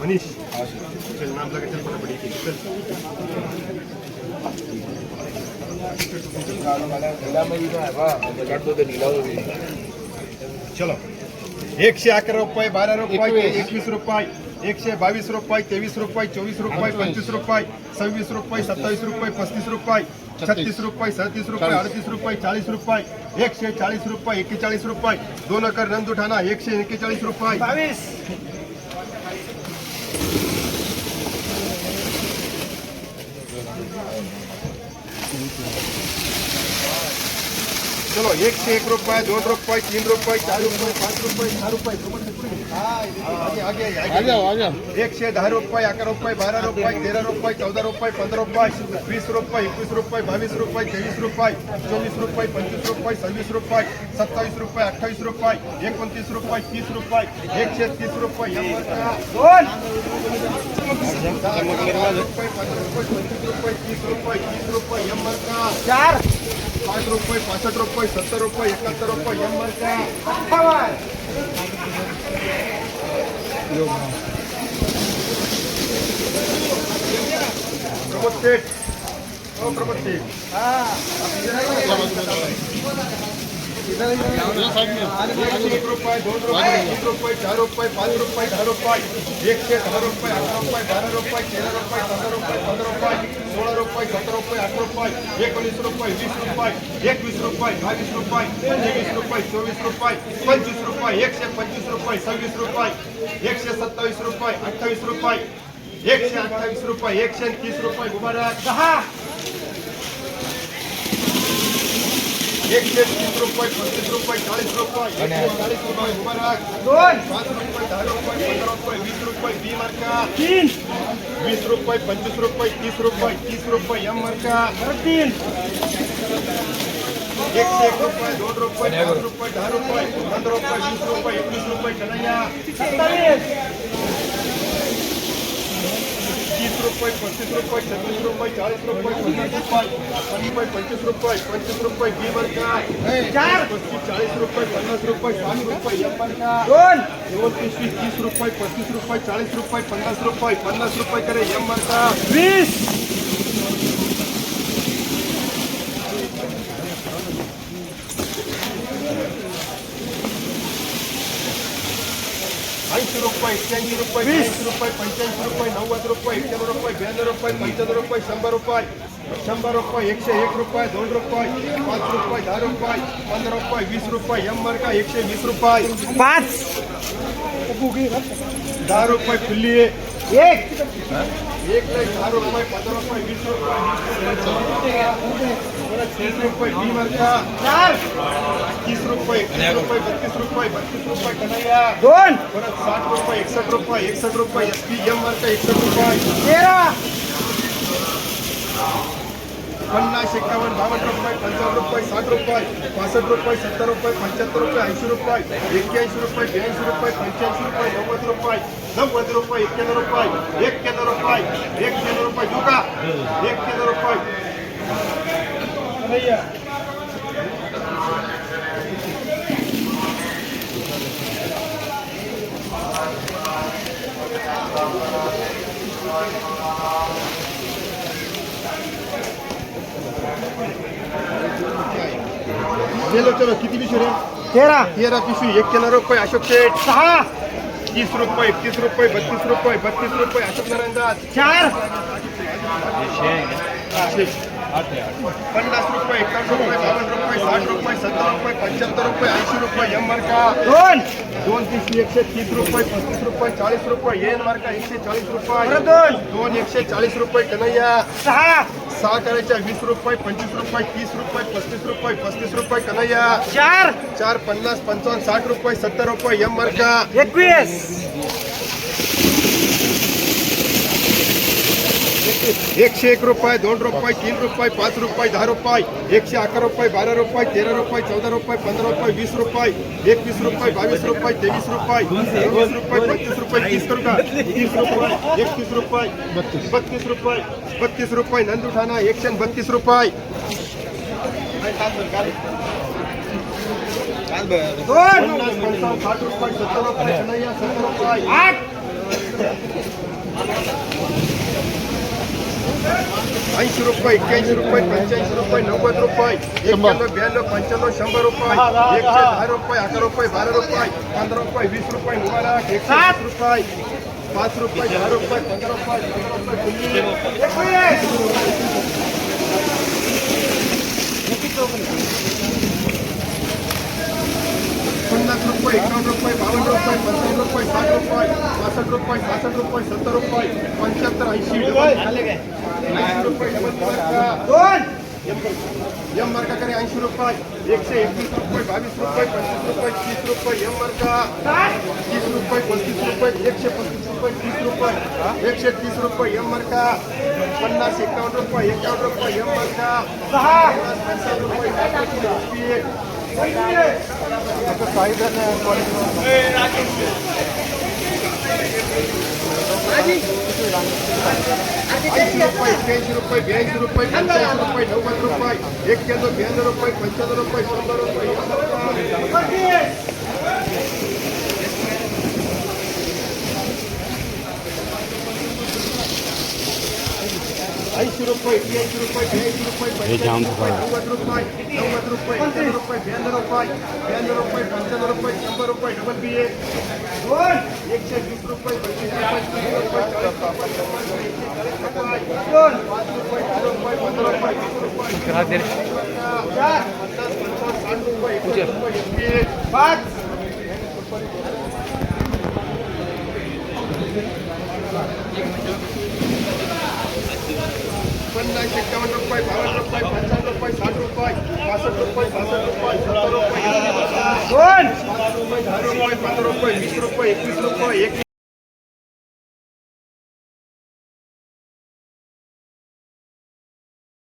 मनीष चल नाम लगा चल एक एक, चल। चलो एकशे अकरा रुपये बारा रुपये एकवीस रुपये एकशे बावीस रुपये तेवीस रुपये चोवीस रुपये पंचवीस रुपये सव्वीस रुपये सत्तावीस रुपये पस्तीस रुपये छत्तीस रुपये सदतीस रुपये अडतीस रुपये चाळीस रुपये एकशे चाळीस रुपये एक्केचाळीस रुपये दोन अकर नंदुठाणा एकशे एक्केचाळीस रुपये बावीस चलो एकशे एक रुपये दोन रुपये तीन रुपये चार रुपये पाच रुपये सहा रुपये आगे, आगे, आगे, आगे. एकशे दहा रुपये अकरा रुपये बारा रुपये तेरा रुपये चौदा रुपये पंधरा रुपये वीस रुपये एकवीस रुपये बावीस रुपये तेवीस रुपये चोवीस रुपये पंचवीस रुपये सव्वीस रुपये सत्तावीस रुपये अठ्ठावीस रुपये एकोणतीस रुपये तीस रुपये एकशे तीस रुपये दोन रुपये पंधरा रुपये पंचवीस रुपये तीस रुपये तीस रुपये एंबर का चार पाच रुपये पासष्ट रुपये सत्तर रुपये एकाहत्तर रुपये एंबर का प्रमोद शेठ हो प्रमोद शेठ एक रुपये दोन रुपये तीन रुपये चार रुपये पाच रुपये दहा रुपये एकशे दहा रुपये अकरा रुपये बारा रुपये तेरा रुपये पंधरा रुपये पंधरा रुपये सोळा रुपये सतरा रुपये अठरा रुपये एकोणीस रुपये वीस रुपये एकवीस रुपये बावीस रुपये तेवीस रुपये चोवीस रुपये पंचवीस रुपये एकशे पंचवीस रुपये सव्वीस रुपये एकशे सत्तावीस रुपये अठ्ठावीस रुपये एकशे अठ्ठावीस रुपये एकशे तीस रुपये उभारा दहा एकशे तीस रुपये पस्तीस रुपये चाळीस रुपये एकशे चाळीस रुपये उभारा दोन पाच रुपये दहा रुपये पंधरा रुपये वीस रुपये बी मार्का तीन वीस रुपये पंचवीस रुपये तीस रुपये तीस रुपये एम मार्का तीन एकशे एक रुपये दोन रुपये पाच रुपये दहा रुपये पंधरा रुपये वीस रुपये एकवीस रुपये पच्चीस तीस रुपये रुपये छत्तीस रुपये चाळीस रुपये पन्नास रुपये पन्नास रुपये पंचवीस रुपये पंचवीस रुपये बी पस्तीस चाळीस रुपये पन्नास रुपये साठ रुपये एम वर्गा दोन दोन. पिशवी तीस रुपये पस्तीस रुपये चाळीस रुपये पन्नास रुपये पन्नास रुपये करे एम वर्गा वीस ऐंशी रुपये एक्क्याऐंशी रुपये वीस. रुपये पंच्याऐंशी रुपये नव्वद रुपये एक्क्याण्णव रुपये ब्याण्णव रुपये पंच्याण्णव रुपये शंभर रुपये एकशे एक रुपये दोन रुपये पाच रुपये दहा रुपये पंधरा रुपये वीस रुपये एम मार्का एकशे वीस रुपये. पाच. दहा रुपये फुल्ली एक। नाही दहा रुपये पंधरा रुपये तीस रुपये बत्तीस रुपये बत्तीस रुपये कन्हैया दोन। साठ रुपये एकसष्ट रुपये एकसष्ट रुपये एस रुपये, साठ रुपये, पासष्ट रुपये, सत्तर रुपये, पंच्याहत्तर रुपये, ऐंशी रुपये, एक्क्याऐंशी रुपये, ब्याऐंशी रुपये, पंच्याऐंशी रुपये, नव्वद रुपये नव्वद रुपये एक्क्याण्णव रुपये एक्क्याण्णव रुपये एक्क्याण्णव रुपये दुका एक्क्याण्णव रुपये। कन्हैया. चलो चलो किती पिशवी रे? तेरा। तेरा पिशवी एक्क्याण्णव रुपये अशोक शेठ। सहा। तीस रुपये एकतीस रुपये बत्तीस रुपये बत्तीस रुपये अशोक नारायण दास चार पन्नास रुपये एकावन्न रुपये बावन्न रुपये साठ रुपये सत्तर रुपये पंच्याहत्तर रुपये ऐंशी रुपये एम मार्का। दोन। दोन पिशवी एकशे तीस रुपये पस्तीस रुपये चाळीस रुपये एन मार्का एकशे चाळीस रुपये। दोन. दोन एकशे चाळीस रुपये कन्हैया। सहा। सहा करायच्या वीस रुपये पंचवीस रुपये तीस रुपये पस्तीस रुपये पस्तीस रुपये कन्हैया। चार। चार पन्नास पंचावन्न साठ रुपये सत्तर रुपये एम मार्का। एकवीस। एकशे एक रुपये, दोन रुपये, तीन रुपये, पाच रुपये, दहा रुपये, एकशे अकरा रुपये, बारा रुपये, तेरा रुपये, चौदा रुपये, पंधरा रुपये, वीस रुपये एकवीस रुपये, बावीस रुपये, तेवीस रुपये, चोवीस रुपये पंचवीस रुपये, तीस का तीस रुपये, एकतीस रुपये, बत्तीस बत्तीस रुपये बत्तीस रुपये, नंदुठाणा, एकशे बत्तीस रुपये. साठ रुपये रुपये रुपये ऐंशी रुपये एक्क्याऐंशी रुपये पंच्याऐंशी रुपये नव्वद रुपये एक्क्याण्णव ब्याण्णव पंच्याण्णव शंभर रुपये एकशे दहा रुपये अकरा रुपये बारा रुपये पंधरा रुपये वीस रुपये मुबारक एकशे वीस रुपये पाच रुपये दहा रुपये पंधरा रुपये पंधरा रुपये कुल्ली. रुपये एकावन्न रुपये बावन्न रुपये पंचावन्न रुपये साठ रुपये पासष्ट रुपये सासष्ट रुपये सत्तर रुपये पंच्याहत्तर ऐंशी रुपये मार्का. एम मार्का करे ऐंशी रुपये एकशे एकवीस रुपये बावीस रुपये पंचवीस रुपये तीस रुपये एम मार्का तीस रुपये पस्तीस रुपये एकशे पस्तीस रुपये तीस रुपये एकशे तीस रुपये एम मार्का पन्नास एकावन्न रुपये एकावन्न रुपये एम मार्का पन्नास पंचावन्न रुपये आता साहेब ऐंशी रुपये एक्क्याऐंशी रुपये ब्याऐंशी रुपये पंच्याऐंशी रुपये नव्वद रुपये एक्क्याण्णव ब्याण्णव रुपये पंच्याण्णव रुपये शंभर रुपये ऐंशी रुपये एक्क्याऐंशी रुपये ब्याऐंशी रुपये पंच्याऐंशी रुपये नव्वद रुपये नव्वद रुपये एक्क्याण्णव रुपये ब्याण्णव रुपये ब्याण्णव रुपये पंच्याण्णव